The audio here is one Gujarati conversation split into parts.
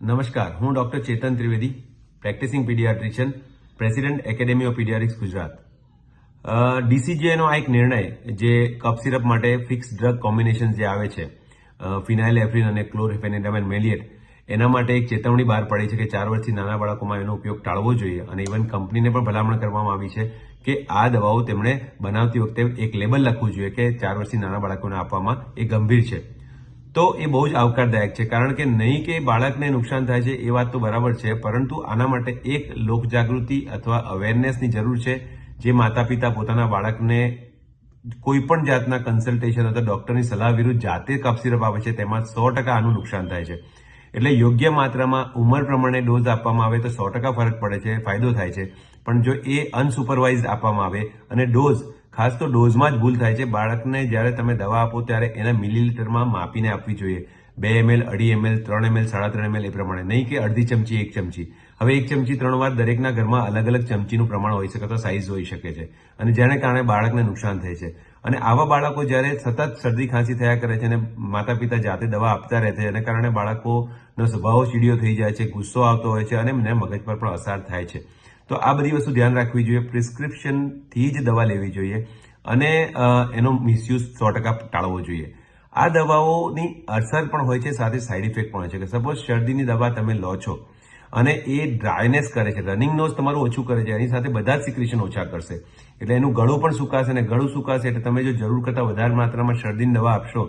નમસ્કાર, હું doctor Chetan Trivedi, practising paediatrician, president academy of paediatrics Gujarat. ડીસીજીઆઈનો આ એક નિર્ણય જે કફ સિરપ માટે ફિક્સ ડ્રગ કોમ્બિનેશન જે આવે છે ફિનાઇલ, એફ્રિન અને ક્લોરફેનેડામેલ મેલિએટ એના માટે એક ચેતવણી બહાર પડી છે કે ચાર વર્ષથી નાના બાળકોમાં એનો ઉપયોગ ટાળવો જોઈએ અને ઇવન કંપનીને પણ ભલામણ કરવામાં આવી છે કે આ દવાઓ તેમણે બનાવતી વખતે એક લેબલ લખવું જોઈએ કે ચાર વર્ષથી નાના બાળકોને આપવામાં એ ગંભીર છે. તો એ બહુ જ આવકારદાયક છે. કારણ કે નહીં કે બાળકને નુકસાન થાય છે, એ વાત તો બરાબર છે, પરંતુ આના માટે એક લોકજાગૃતિ અથવા અવેરનેસની જરૂર છે, જે માતા પિતા પોતાના બાળકને કોઈ પણ જાતના કન્સલ્ટેશન અથવા ડોક્ટરની સલાહ વિરુદ્ધ જાતે કફ આપે છે, તેમાં સો ટકા આનું નુકસાન થાય છે. એટલે યોગ્ય માત્રામાં ઉંમર પ્રમાણે ડોઝ આપવામાં આવે તો સો ટકા ફરક પડે છે, ફાયદો થાય છે. પણ જો એ અનસુપરવાઇઝ આપવામાં આવે અને ડોઝ ખાસ તો ડોઝમાં જ ભૂલ થાય છે. બાળકને જ્યારે તમે દવા આપો ત્યારે એના મિલીલીટરમાં માપીને આપવી જોઈએ. બે એમએલ અઢી એમએલ ત્રણ એમએલ સાડા ત્રણ એમએલ એ પ્રમાણે. નહીં કે અડધી ચમચી, એક ચમચી. હવે એક ચમચી ત્રણ વાર દરેકના ઘરમાં અલગ અલગ ચમચીનું પ્રમાણ હોઈ શકે અથવા સાઇઝ હોઈ શકે છે. અને જેને કારણે બાળકને નુકસાન થાય છે. અને આવા બાળકો જ્યારે સતત શરદી ખાંસી થયા કરે છે અને માતા પિતા જાતે દવા આપતા રહે છે, એને કારણે બાળકોનો સ્વભાવ ચીડિયો થઈ જાય છે, ગુસ્સો આવતો હોય છે અને એમને મગજ પર પણ અસર થાય છે. તો આ બધી વસ્તુ ધ્યાન રાખવી જોઈએ. પ્રિસ્ક્રિપ્શનથી જ દવા લેવી જોઈએ અને એનો મિસયુઝ સો ટકા ટાળવો જોઈએ. આ દવાઓની અસર પણ હોય છે, સાથે સાઈડ ઇફેક્ટ પણ હોય છે. કે સપોઝ શરદીની દવા તમે લો છો અને એ ડ્રાયનેસ કરે છે, રનિંગ નોઝ તમારું ઓછું કરે છે, એની સાથે બધા જ સિક્રેશન ઓછા કરશે. એટલે એનું ગળું પણ સુકાશે અને ગળું સુકાશે એટલે તમે જો જરૂર કરતાં વધારે માત્રામાં શરદીની દવા આપશો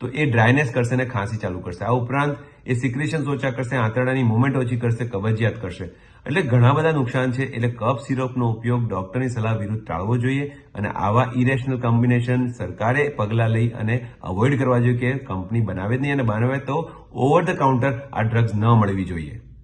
તો એ ડ્રાયનેસ કરશે અને ખાંસી ચાલુ કરશે. આ ઉપરાંત એ સિક્રેશન્સ ઓછા કરશે, આંતરડાની મુવમેન્ટ ઓછી કરશે, કબજિયાત કરશે. એટલે ઘણા બધા નુકસાન છે. એટલે કફ સિરપનો ઉપયોગ ડોક્ટરની સલાહ વિરુદ્ધ ટાળવો જોઈએ અને આવા ઇરેશનલ કોમ્બિનેશન સરકારે પગલાં લઈ અને અવોઇડ કરવા જોઈએ કે કંપની બનાવે જ નહીં અને બનાવે તો ઓવર ધ કાઉન્ટર આ ડ્રગ્સ ન મળવી જોઈએ.